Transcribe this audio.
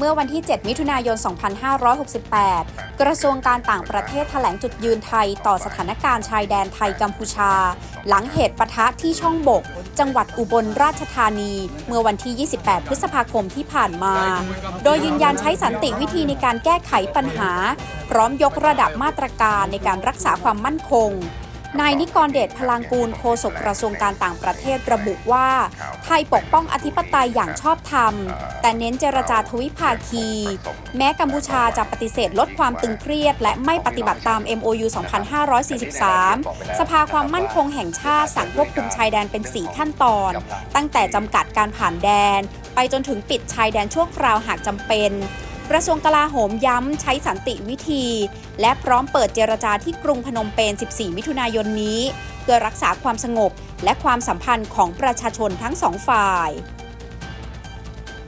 เมื่อวันที่ 7 มิถุนายน 2568 กระทรวงการต่างประเทศแถลงจุดยืนไทยต่อสถานการณ์ชายแดนไทยกัมพูชา หลังเหตุปะทะที่ช่องบก จังหวัดอุบลราชธานี เมื่อวันที่ 28 พฤษภาคมที่ผ่านมา โดยยืนยันใช้สันติวิธีในการแก้ไขปัญหา พร้อมยกระดับมาตรการในการรักษาความมั่นคง นายนิกรเดชพลังกูลโฆษกกระทรวงการต่างประเทศระบุว่า ไทยปกป้องอธิปไตยอย่างชอบธรรม แต่เน้นเจรจาทวิภาคี แม้กัมพูชาจะปฏิเสธลดความตึงเครียด และไม่ปฏิบัติตาม MOU 2543 สภาความมั่นคงแห่งชาติสั่งควบคุมชายแดนเป็น 4 ขั้นตอน ตั้งแต่จำกัดการผ่านแดน ไปจนถึงปิดชายแดนชั่วคราวหากจำเป็น กระทรวงกลาโหมย้ำใช้สันติวิธี และพร้อมเปิดเจรจาที่กรุงพนมเปญ 14 มิถุนายนนี้ เพื่อรักษาความสงบและความสัมพันธ์ของประชาชนทั้งสองฝ่าย